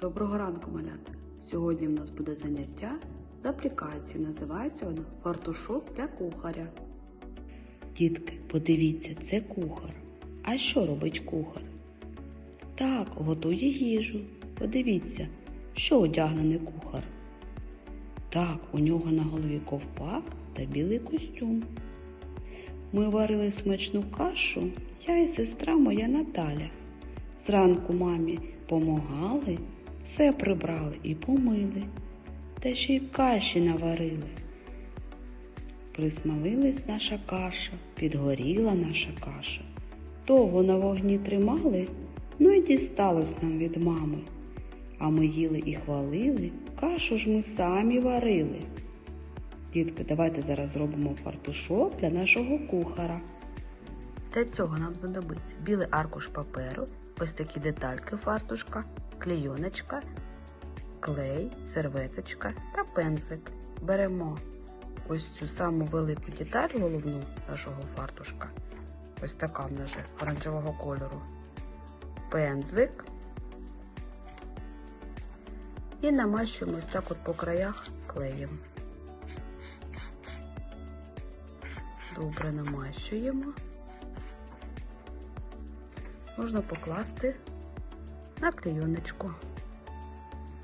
Доброго ранку, малята! Сьогодні в нас буде заняття з аплікації. Називається воно фартушок для кухаря. Дітки, подивіться, це кухар. А що робить кухар? Так, готує їжу. Подивіться, що одягнений кухар. Так, у нього на голові ковпак та білий костюм. Ми варили смачну кашу, я і сестра моя Наталя. Зранку мамі помагали, все прибрали і помили, та ще й каші наварили. Присмалилась наша каша, підгоріла наша каша. Довго на вогні тримали, ну і дісталось нам від мами. А ми їли і хвалили, кашу ж ми самі варили. Дітки, давайте зараз зробимо фартушок для нашого кухара. Для цього нам знадобиться білий аркуш паперу, ось такі детальки фартушка, клейоночка, клей, серветочка та пензлик. Беремо ось цю саму велику деталь головну нашого фартушка. Ось така в нас же оранжевого кольору. Пензлик. І намащуємо ось так от по краях клеєм. Добре намащуємо. Можна покласти на клейоночку.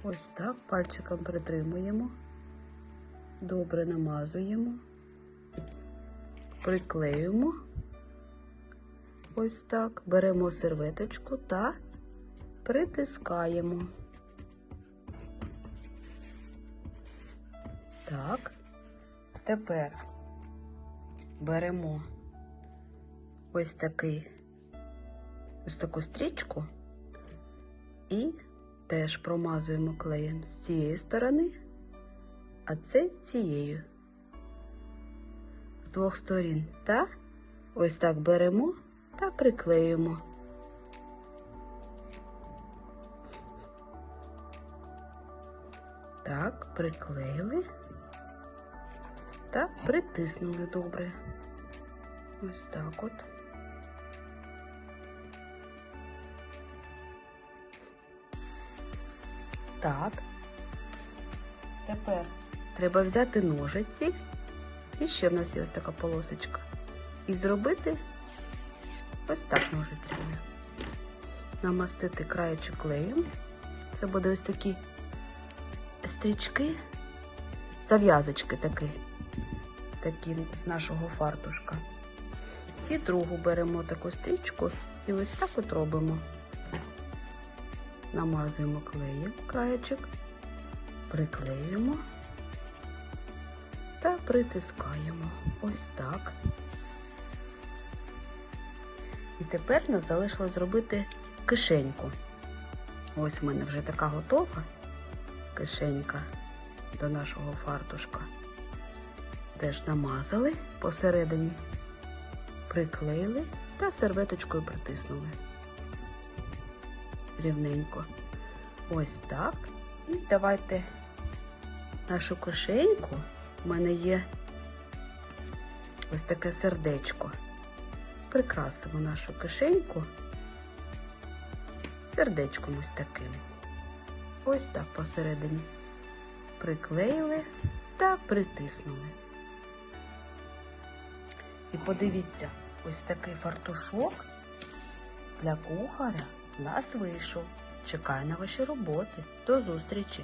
Ось так пальчиком притримуємо, добре намазуємо, приклеюємо. Ось так, беремо серветочку та притискаємо. Так, тепер беремо ось такий ось таку стрічку і теж промазуємо клеєм з цієї сторони, а це з цією. З двох сторін. Та ось так беремо та приклеюємо. Так, приклеїли та притиснули добре. Ось так от. Так. Тепер треба взяти ножиці. І ще в нас є ось така полосочка. І зробити ось так ножицями. Намастити краєчок клеєм. Це буде ось такі стрічки, зав'язочки такі, такі з нашого фартушка. І другу беремо таку стрічку і ось так от робимо. Намазуємо клеєм краєчок, приклеюємо та притискаємо. Ось так. І тепер нас залишилось зробити кишеньку. Ось в мене вже така готова кишенька до нашого фартушка. Теж намазали посередині, приклеїли та серветочкою притиснули рівненько. Ось так. І давайте нашу кишеньку. У мене є ось таке сердечко. Прикрасимо нашу кишеньку сердечком ось таким. Ось так посередині. Приклеїли та притиснули. І подивіться, ось такий фартушок для кухаря нас вийшов. Чекаю на ваші роботи. До зустрічі!